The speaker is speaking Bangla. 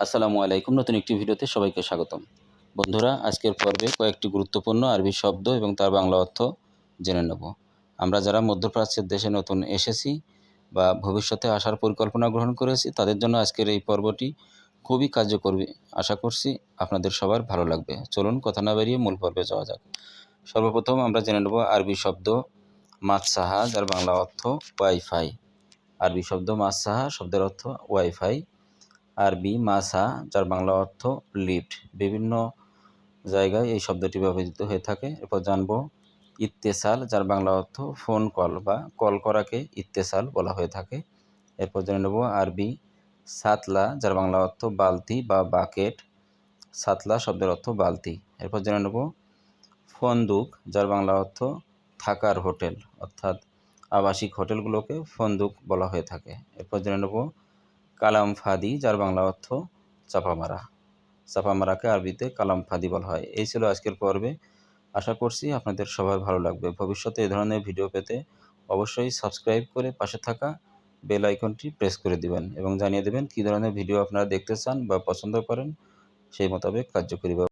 আসসালামু আলাইকুম। নতুন একটি ভিডিওতে সবাইকে স্বাগতম। বন্ধুরা, আজকের পর্বে কয়েকটি গুরুত্বপূর্ণ আরবি শব্দ এবং তার বাংলা অর্থ জেনে নেব। আমরা যারা মধ্যপ্রাচ্যের দেশে নতুন এসেছি বা ভবিষ্যতে আসার পরিকল্পনা গ্রহণ করেছি, তাদের জন্য আজকের এই পর্বটি খুবই কার্যকরী, আশা করছি আপনাদের সবার ভালো লাগবে। চলুন, কথা না বেরিয়ে মূল পর্বে যাওয়া যাক। সর্বপ্রথম আমরা জেনে নেব আরবি শব্দ মাতসাহা যার বাংলা অর্থ ওয়াইফাই। আরবি শব্দ মাতসাহা শব্দের অর্থ ওয়াইফাই। আরবি, মাসা, যার বাংলা অর্থ লিফট। বিভিন্ন জায়গায় এই শব্দটি ব্যবহৃত হয়ে থাকে। এরপর জানব ইত্তেসাল, যার বাংলা অর্থ ফোন কল বা কল করাকে ইত্তেসাল বলা হয়ে থাকে। এরপর জেনে নেব আরবি, সাতলা, যার বাংলা অর্থ বালতি বা বাকেট। সাতলা শব্দের অর্থ বালতি। এরপর জেনে নেব ফন্দুক, যার বাংলা অর্থ থাকার হোটেল, অর্থাৎ আবাসিক হোটেলগুলোকে ফন্দুক বলা হয়ে থাকে। এরপর জেনে নেব কালাম ফাদি, যার বাংলা অর্থ চাপামারা। চাপামারাকে আরবিতে কালাম ফাদি বলা হয়। এই ছিল আজকের পর্বে। আশা করছি আপনাদের সবার ভালো লাগবে। ভবিষ্যতে এ ধরনের ভিডিও পেতে অবশ্যই সাবস্ক্রাইব করে পাশে থাকা বেল আইকনটি প্রেস করে দিবেন এবং জানিয়ে দেবেন কী ধরনের ভিডিও আপনারা দেখতে চান বা পছন্দ করেন সেই মোতাবেক কার্যকরী